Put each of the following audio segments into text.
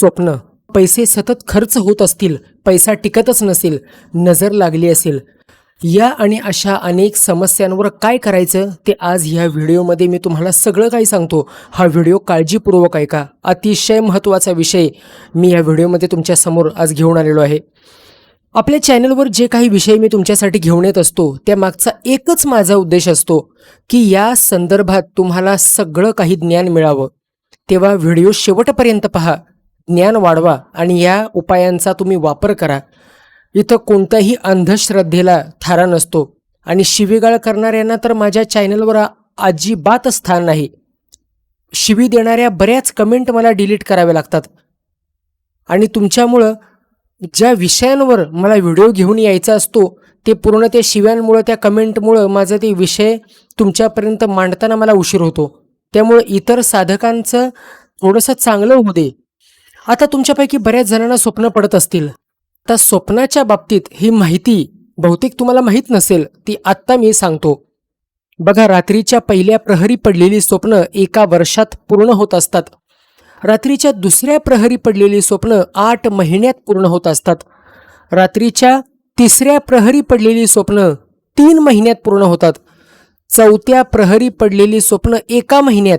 स्वप्न. पैसे सतत खर्च होत असतील पैसा टिकतच नसेल नजर लागली असेल. या आणि अशा अनेक समस्यांवर काय करायचं ते आज ह्या व्हिडिओमध्ये मी तुम्हाला सगळं काही सांगतो. हा व्हिडिओ काळजीपूर्वक ऐका. अतिशय महत्त्वाचा विषय मी या व्हिडिओमध्ये तुमच्यासमोर आज घेऊन आलेलो आहे. आपल्या चॅनलवर जे काही विषय मी तुमच्यासाठी घेऊन येत असतो त्यामागचा एकच माझा उद्देश असतो की या संदर्भात तुम्हाला सगळं काही ज्ञान मिळावं. तेव्हा व्हिडिओ शेवटपर्यंत पहा. ज्ञान वाढवा आणि या उपायांचा तुम्ही वापर करा. इथं कोणत्याही अंधश्रद्धेला थारा नसतो. आणि शिवीगाळ करणाऱ्यांना तर माझ्या चॅनलवर अजिबात स्थान नाही. शिवी देणाऱ्या बऱ्याच कमेंट मला डिलीट कराव्या लागतात. आणि तुमच्यामुळं ज्या विषयांवर मला व्हिडिओ घेऊन यायचा असतो ते पूर्ण त्या शिव्यांमुळं त्या कमेंटमुळं माझं ते विषय तुमच्यापर्यंत मांडताना मला उशीर होतो. त्यामुळं इतर साधकांचं थोडंसं चांगलं होऊ दे. आता तुमच्यापैकी बऱ्याच जणांना स्वप्न पडत असतील. तर स्वप्नाच्या बाबतीत ही माहिती बहुतेक तुम्हाला माहीत नसेल ती आत्ता मी सांगतो. बघा रात्रीच्या पहिल्या प्रहरी पडलेली स्वप्न एका वर्षात पूर्ण होत असतात. रात्रीच्या दुसऱ्या प्रहरी पडलेली स्वप्न आठ महिन्यात पूर्ण होत असतात. रात्रीच्या तिसऱ्या प्रहरी पडलेली स्वप्न तीन महिन्यात पूर्ण होतात. चौथ्या प्रहरी पडलेली स्वप्न एका महिन्यात.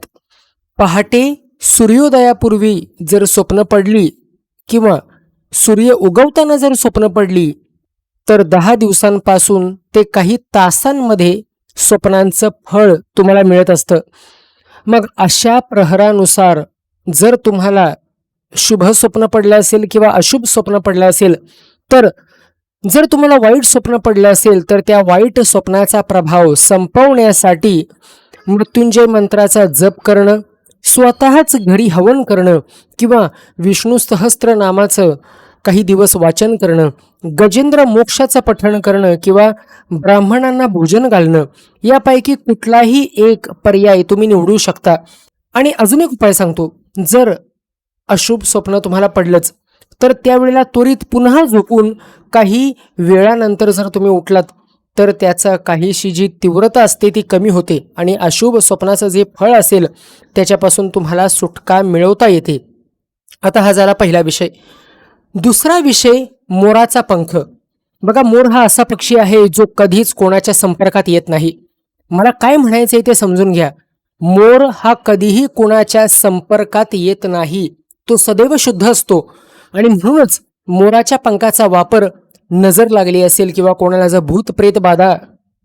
पहाटे सूर्योदयापूर्वी जर स्वप्न पडली किंवा सूर्य उगवताना जर स्वप्न पडली तर दहा दिवसांपासून ते काही तासांमध्ये स्वप्नांचं फळ तुम्हाला मिळत असतं. मग अशा प्रहरानुसार जर तुम्हाला शुभ स्वप्न पडलं असेल किंवा अशुभ स्वप्न पडलं असेल तर जर तुम्हाला वाईट स्वप्न पडलं असेल तर त्या वाईट स्वप्नाचा प्रभाव संपवण्यासाठी मृत्युंजय मंत्राचा जप करणं स्वतःच घरी हवन करणं किंवा विष्णू सहस्त्र नामाचं काही दिवस वाचन करणं गजेंद्र मोक्षाचं पठण करणं किंवा ब्राह्मणांना भोजन घालणं यापैकी कुठलाही एक पर्याय तुम्ही निवडू शकता. आणि अजून एक उपाय सांगतो. जर अशुभ स्वप्न तुम्हाला पडलंच तर त्यावेळेला त्वरित पुन्हा झोपून काही वेळानंतर जर तुम्ही उठलात तर त्याचा काहीशी जी तीव्रता असते ती कमी होते आणि अशुभ स्वप्नाचं जे फळ असेल त्याच्यापासून तुम्हाला सुटका मिळवता येते. आता हा झाला पहिला विषय. दुसरा विषय मोराचा पंख. बघा मोर हा असा पक्षी आहे जो कधीच कोणाच्या संपर्कात येत नाही. मला काय म्हणायचं आहे ते समजून घ्या. मोर हा कधीही कोणाच्या संपर्कात येत नाही. तो सदैव शुद्ध असतो. आणि म्हणूनच मोराच्या पंखाचा वापर नजर लागली असेल किंवा कोणाला जर भूत प्रेत बाधा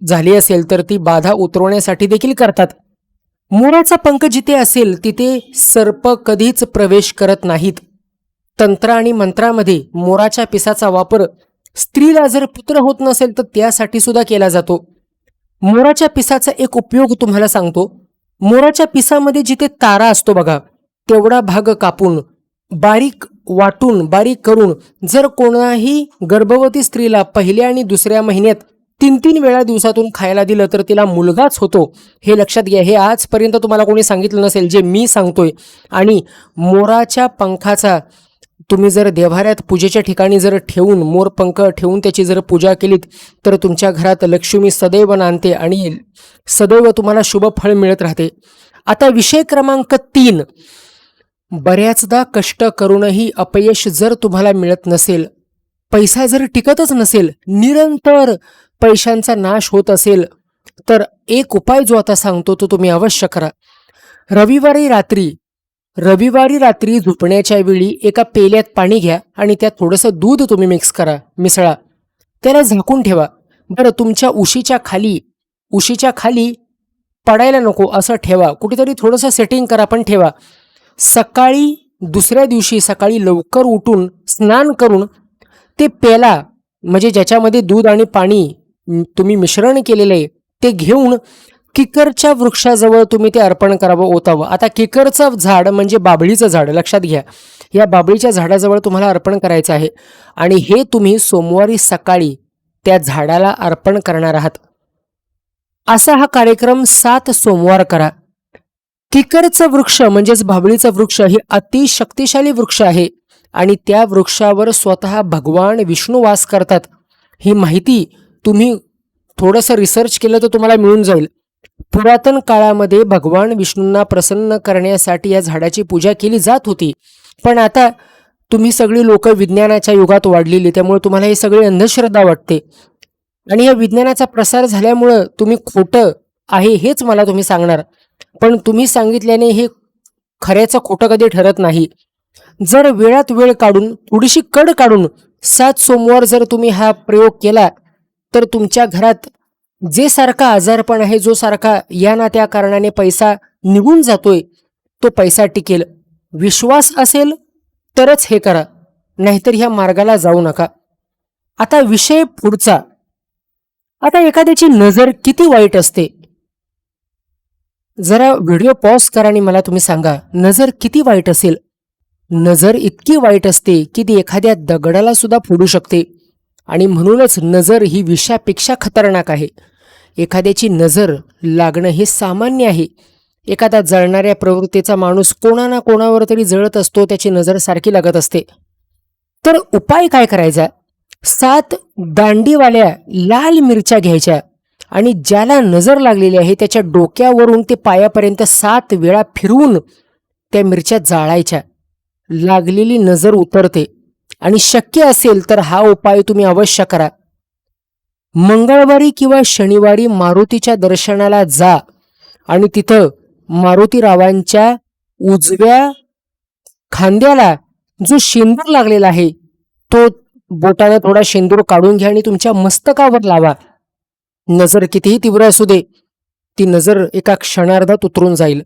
झाली असेल तर ती बाधा उतरवण्यासाठी देखील करतात. मोराचा पंख जिथे असेल तिथे सर्प कधीच प्रवेश करत नाहीत. तंत्र आणि मंत्रामध्ये मोराच्या पिसाचा वापर स्त्रीला जर पुत्र होत नसेल तर त्यासाठी सुद्धा केला जातो. मोराच्या पिसाचा एक उपयोग तुम्हाला सांगतो. मोराच्या पिसामध्ये जिथे तारा असतो बघा तेवढा भाग कापून बारीक वाटून बारीक करून जर कोणाही गर्भवती स्त्रीला पहिल्या आणि दुसऱ्या महिन्यात तीन तीन वेळा दिवसातून खायला दिलं तर तिला मुलगाच होतो हे लक्षात घ्या. हे आजपर्यंत तुम्हाला कोणी सांगितलं नसेल जे मी सांगतोय. आणि मोराच्या पंखाचा तुम्ही जर देव्हाऱ्यात पूजेच्या ठिकाणी जर ठेवून मोरपंख ठेवून त्याची जर पूजा केलीत तर तुमच्या घरात लक्ष्मी सदैव नांदते आणि सदैव तुम्हाला शुभ फळ मिळत राहते. आता विषय क्रमांक तीन. बऱ्याचदा कष्ट करूनही अपयश जर तुम्हाला मिळत नसेल पैसा जर टिकतच नसेल निरंतर पैशांचा नाश होत असेल तर एक उपाय जो आता सांगतो तो तुम्ही अवश्य करा. रविवारी रात्री रविवारी रात्री झोपण्याच्या वेळी एका पेल्यात पाणी घ्या आणि त्यात थोडंसं दूध तुम्ही मिक्स करा मिसळा. त्याला झाकून ठेवा. बरं तुमच्या उशीच्या खाली उशीच्या खाली पडायला नको असं ठेवा. कुठेतरी थोडंसं सेटिंग करा पण ठेवा. सकाळी दुसऱ्या दिवशी सकाळी लवकर उठून स्नान करून ते पेला म्हणजे ज्याच्यामध्ये दूध आणि पाणी तुम्ही मिश्रण केलेलं आहे ते घेऊन किकरच्या वृक्षाजवळ तुम्ही ते अर्पण करावं ओतावं. आता किकरचं झाड म्हणजे बाबळीचं झाड लक्षात घ्या. या बाबळीच्या झाडाजवळ तुम्हाला अर्पण करायचं आहे आणि हे तुम्ही सोमवारी सकाळी त्या झाडाला अर्पण करणार आहात. असा हा कार्यक्रम सात सोमवार करा. किकरचं वृक्ष म्हणजेच भाबळीचं वृक्ष हे अतिशक्तिशाली वृक्ष आहे. आणि त्या वृक्षावर स्वतः भगवान विष्णू वास करतात. ही माहिती तुम्ही थोडंसं रिसर्च केलं तर तुम्हाला मिळून जाईल. पुरातन काळामध्ये भगवान विष्णूंना प्रसन्न करण्यासाठी या झाडाची पूजा केली जात होती. पण आता तुम्ही सगळी लोक विज्ञानाच्या युगात वाढलेली त्यामुळे तुम्हाला हे सगळी अंधश्रद्धा वाटते. आणि या विज्ञानाचा प्रसार झाल्यामुळं तुम्ही खोटं आहे हेच मला तुम्ही सांगणार. पण तुम्ही सांगितल्याने हे खऱ्याचं खोटं कधी ठरत नाही. जर वेळात वेळ काढून थोडीशी कड काढून सात सोमवार जर तुम्ही हा प्रयोग केला तर तुमच्या घरात जे सारखा आजारपण आहे जो सारखा या ना त्या कारणाने पैसा निघून जातोय तो पैसा टिकेल. विश्वास असेल तरच हे करा. नाहीतर ह्या मार्गाला जाऊ नका. आता विषय पुढचा. आता एखाद्याची नजर किती वाईट असते. जरा व्हिडिओ पॉज करा आणि मला तुम्ही सांगा नजर किती वाईट असेल? नजर इतकी वाईट असते की ती एखाद्या दगडाला सुद्धा फोडू शकते. आणि म्हणूनच नजर ही विषापेक्षा खतरनाक आहे. एखाद्याची नजर लागणं हे सामान्य आहे. एखादा जळणाऱ्या प्रवृत्तीचा माणूस कोणा ना कोणावर तरी जळत असतो त्याची नजर सारखी लागत असते. तर उपाय काय करायचा? सात दांडीवाल्या लाल मिरच्या घ्यायच्या. आणि ज्याला नजर लागलेली आहे त्याच्या डोक्यावरून ते पायापर्यंत सात वेळा फिरवून त्या मिरच्या जाळायच्या. लागलेली नजर उतरते. आणि शक्य असेल तर हा उपाय तुम्ही अवश्य करा. मंगळवारी किंवा शनिवारी मारुतीच्या दर्शनाला जा आणि तिथं मारुतीरावांच्या उजव्या खांद्याला जो शेंदूर लागलेला आहे तो बोटाने थोडा शेंदूर काढून घ्या आणि तुमच्या मस्तकावर लावा. नजर कितीही तीव्र असू दे ती नजर एका क्षणार्धात उतरून जाईल.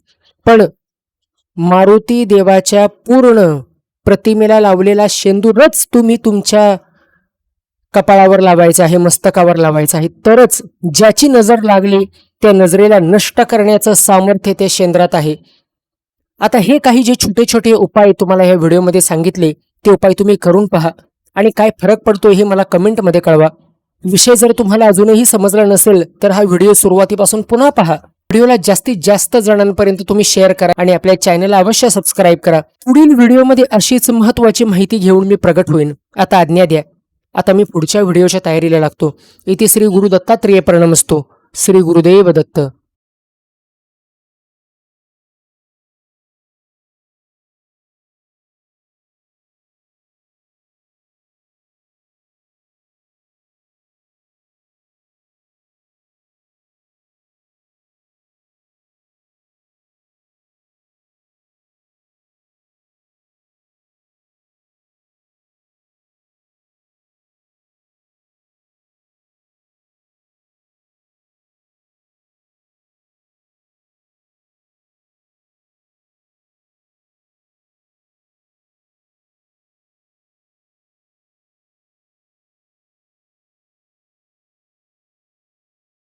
पण मारुती देवाच्या पूर्ण प्रतिमेला लावलेला शेंदूरच तुम्ही तुमच्या कपाळावर लावायचा आहे मस्तकावर लावायचा आहे. तरच ज्याची नजर लागली त्या नजरेला नष्ट करण्याचं सामर्थ्य त्या शेंद्रात आहे. आता हे काही जे छोटे छोटे उपाय तुम्हाला या व्हिडिओमध्ये सांगितले ते उपाय तुम्ही करून पहा. आणि काय फरक पडतो हे मला कमेंटमध्ये कळवा. विषय जर तुम्हाला अजूनही समजला नसेल तर हा व्हिडिओ सुरुवातीपासून पुन्हा पहा. व्हिडिओला जास्तीत जास्त जणांपर्यंत तुम्ही शेअर करा आणि आपल्या चॅनलला अवश्य सबस्क्राईब करा. पुढील व्हिडिओमध्ये अशीच महत्वाची माहिती घेऊन मी प्रगट होईन. आता आज्ञा द्या. आता मी पुढच्या व्हिडिओच्या तयारीला लागतो. इथे श्री गुरु दत्तात्रेय प्रणमस्तो. श्री गुरुदेव दत्त.